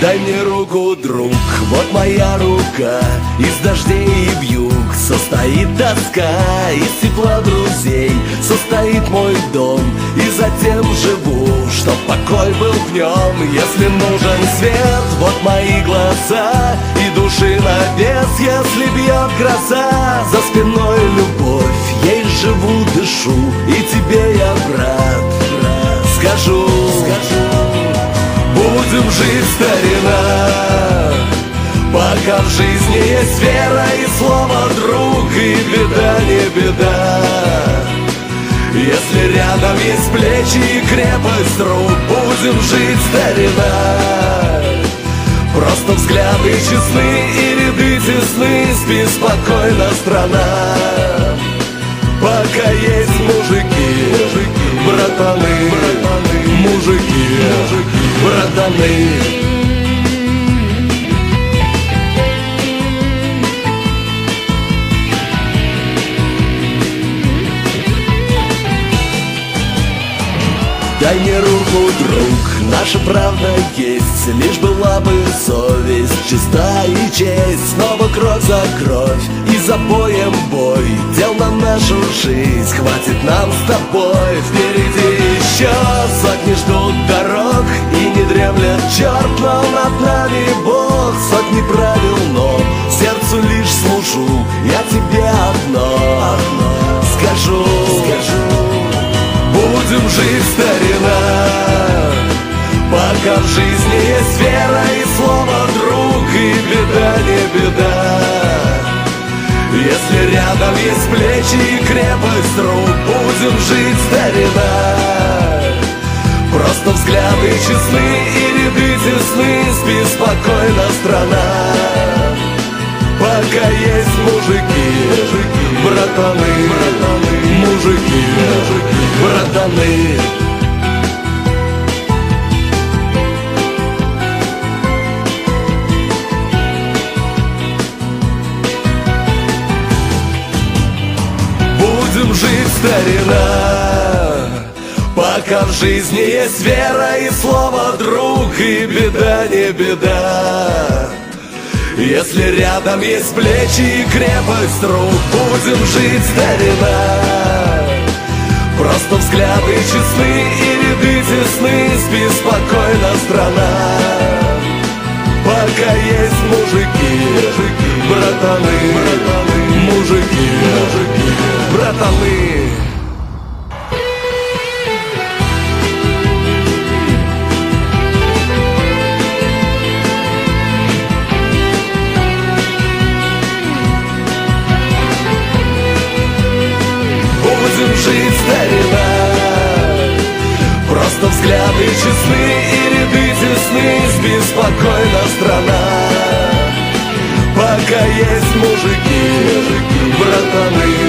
Дай мне руку, друг, вот моя рука. Из дождей и вьюг состоит тоска Из тепла друзей состоит мой дом. И затем живу, чтоб покой был в нем. Если нужен свет, вот мои глаза. И души на вес, если бьет гроза. За спиной любовь, ей живу, дышу. И тебе я брат, брат. Скажу, скажу. Будем жить, Пока в жизни есть вера и слово друг И беда не беда. Если рядом есть плечи и крепость рук Будем жить, старина. Просто взгляды честны и ряды тесны Спи спокойно, страна. Пока есть мужики, мужики братаны, братаны мужики, мужики братаны Дай мне руку, друг, наша правда есть Лишь была бы совесть чиста и честь. Снова кровь за кровь и за боем бой Дел на нашу жизнь, хватит нам с тобой. Впереди еще сотни ждут дорог И не дремлет черт, но плечи и крепость рук Будем жить, старина. Просто взгляды честны и ряды тесны Спи спокойно, страна. Пока есть мужики, мужики братаны, братаны Мужики, мужики братаны старина. Пока в жизни есть вера и слово друг И беда не беда. Если рядом есть плечи и крепость рук Будем жить, старина. Просто взгляды честны и ряды тесны Спи спокойно, страна. Пока есть мужики, братаны, мужики, братаны Просто взгляды честны и ряды тесны. Спи спокойно, страна. Пока есть мужики, братаны